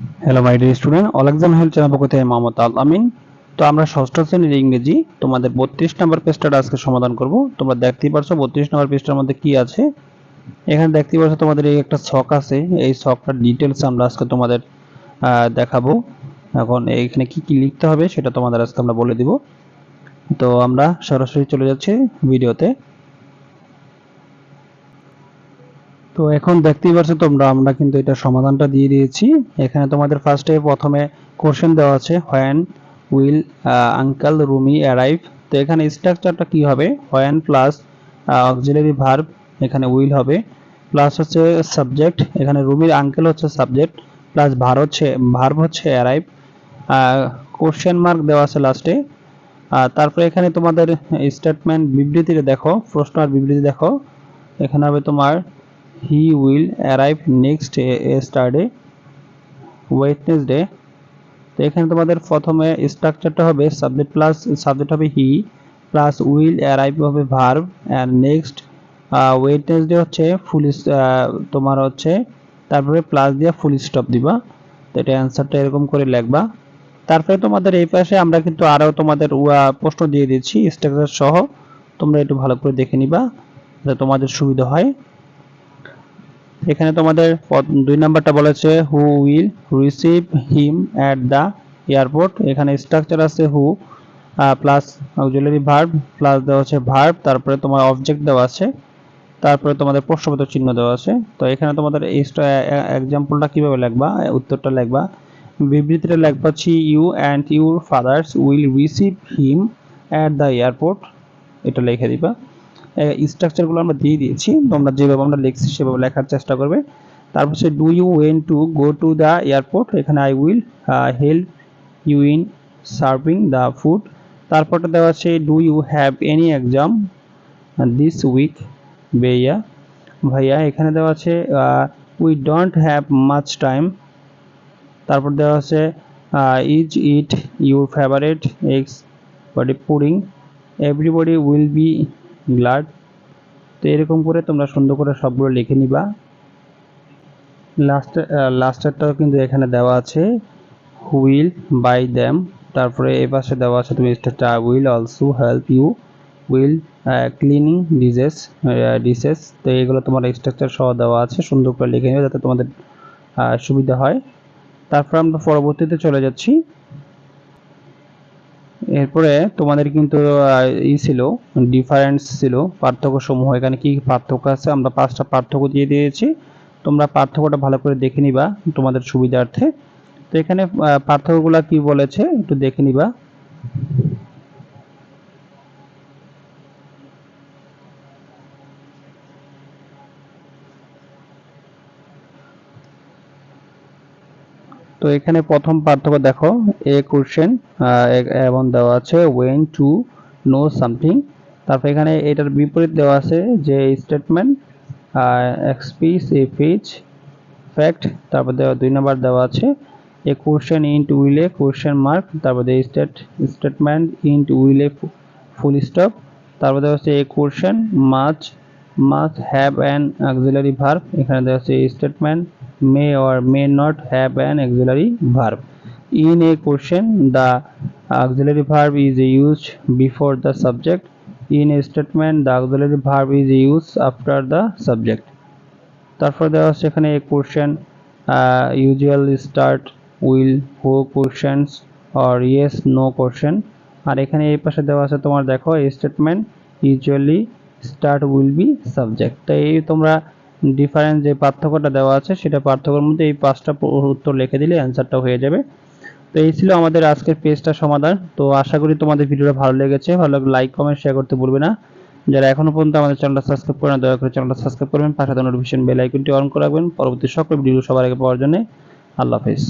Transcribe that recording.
Hello my dear student all exam help channel পক্ষ থেকে মোহাম্মদ আল আমিন তো আমরা ষষ্ঠ শ্রেণির ইংরেজি, তোমাদের বত্রিশ নম্বর পেজটা আজকে সমাধান করব। তোমরা দেখতেই পারছ বত্রিশ নম্বর পেজটার মধ্যে কি আছে। এখানে দেখতেই পারছ তোমাদের এই একটা ছক আছে। এই ছকটার ডিটেলস আমরা আজকে তোমাদের দেখাবো। এখন এইখানে কি কি লিখতে হবে সেটা তোমাদের আজকে আমরা বলে দিব। তো আমরা সরাসরি চলে যাচ্ছি ভিডিওতে। তো এখন দেখতেই পাচ্ছ তোমরা, আমরা কিন্তু এটা সমাধানটা দিয়ে দিয়েছি। এখানে তোমাদের ফার্স্টে প্রথমে কোশ্চেন দেওয়া আছে when will uncle Rumi arrive তো এখানে স্ট্রাকচারটা কি হবে? হোয়েন প্লাস অক্সিলারি ভার্ব এখানে উইল হবে। প্লাস হচ্ছে সাবজেক্ট এখানে রুমির আঙ্কেল হচ্ছে সাবজেক্ট প্লাস ভার হচ্ছে ভার্ব হচ্ছে অ্যারাইভ কোশ্চেন মার্ক দেওয়া আছে লাস্টে তারপরে এখানে তোমাদের স্টেটমেন্ট বিবৃতিটা দেখো, প্রশ্ন আর বিবৃতি দেখো। এখানে হবে তোমার he will arrive next Saturday Wednesday তো এখানে তোমাদের প্রথমে স্ট্রাকচারটা হবে সাবজেক্ট প্লাস সাবজেক্ট হবে হি প্লাস উইল অ্যারাইভ হবে ভার্ব অ্যান্ড নেক্সট ওয়েটনেসডে হচ্ছে ফুল তোমার হচ্ছে, তারপরে প্লাস দিয়ে ফুল স্টপ দিবা। তো এটা অ্যান্সারটা এরকম করে লিখবা। তারপরে তোমাদের এই পাশে আমরা কিন্তু আরও তোমাদের প্রশ্ন দিয়ে দিচ্ছি স্ট্রাকচার সহ। তোমরা একটু ভালো করে দেখে নিবা, যাতে তোমাদের সুবিধা হয়। এখানে তোমাদের দুই নাম্বারটা বলেছে who will receive him at the airport এখানে স্ট্রাকচার আছে who plus auxiliary verb plus দেওয়া আছে ভার্ব তারপরে তোমার অবজেক্ট দেওয়া আছে, তারপরে তোমাদের প্রশ্নবোধক চিহ্ন দেওয়া আছে। তো এখানে তোমাদের এক্সাম্পলটা কীভাবে লিখবা উত্তরটা লিখবা। বিবৃতিটা লিখবা হচ্ছে you and your fathers will receive him at the airport এটা লিখে দিবা। স্ট্রাকচারগুলো আমরা দিয়ে দিয়েছি। তোমরা যেভাবে আমরা লিখছি সেভাবে লেখার চেষ্টা করবে। তারপর হচ্ছে do you want to go to the airport এখানে I will help you in serving the food তারপরটা দেওয়া আছে do you have any exam this week বেয়া ভাইয়া, এখানে দেওয়া আছে we don't have much time তারপর দেওয়া আছে is it your favourite x body pudding everybody will be glad. তো এরকম করে তোমরা সুন্দর করে সবগুলো লিখে নিবা। লাস্ট লাস্টেরটাও কিন্তু এখানে দেওয়া আছে। হুইল বাই দ্যাম তারপরে এ পাশে দেওয়া আছে তুমি স্টেটটা will also help you with cleaning dishes dishes তো এগুলো তোমার স্ট্রাকচার সহ দেওয়া আছে। সুন্দর করে লিখে নেবে যাতে তোমাদের সুবিধা হয়। তারপর আমরা পরবর্তীতে চলে যাচ্ছি। এরপরে তোমাদের কিন্তু ই ছিল ডিফারেন্স ছিল পার্থক্য সমূহ এখানে কি পার্থক্য আছে? আমরা পাঁচটা পার্থক্য দিয়ে দিয়েছি। তোমরা পার্থক্যটা ভালো করে দেখে নিবা তোমাদের সুবিধার্থে। তো এখানে পার্থক্যগুলা কি বলেছে? একটু দেখে নিবা। তো এখানে প্রথম পার্থক্য দেখো এ কোশ্চেন এবং দেওয়া আছে ওয়েন টু নো সামথিং তারপর এখানে এটার বিপরীত দেওয়া আছে যে statement expresses a page fact তারপর দেওয়া দুই নাম্বার দেওয়া আছে a question ends with question mark তারপর দেওয়া state statement ends with full stop তারপর দেওয়া হচ্ছে a question must must have an auxiliary verb এখানে দেওয়া হচ্ছে statement may or may not have an auxiliary verb in a question the auxiliary verb is used before the subject in a statement the auxiliary verb is used after the subject তারপর দেওয়া হচ্ছে এখানে a question usually start with wh questions or yes no question আর এখানে এই পাশে দেওয়া আছে তোমার দেখো এই statement usually start with be subject তো এই তোমরা ডিফারেন্স যে পার্থক্যটা দেওয়া আছে, সেটা পার্থক্যের মধ্যে এই পাঁচটা উত্তর লিখে দিলে অ্যান্সারটা হয়ে যাবে। তো এই ছিল আমাদের আজকের পেজটা সমাধান। তো আশা করি তোমাদের ভিডিওটা ভালো লেগেছে। ভালো লাইক কমেন্ট শেয়ার করতে ভুলবে না। যারা এখনও পর্যন্ত আমাদের চ্যানেলটা সাবস্ক্রাইব করে না, দয়া করে চ্যানেলটা সাবস্ক্রাইব করবেন। পাশে নোটিফিকেশন বেল আইকনটি অন করে রাখবেন। পরবর্তী সকল ভিডিও সবার আগে পাওয়ার জন্য আল্লাহ হাফেজ।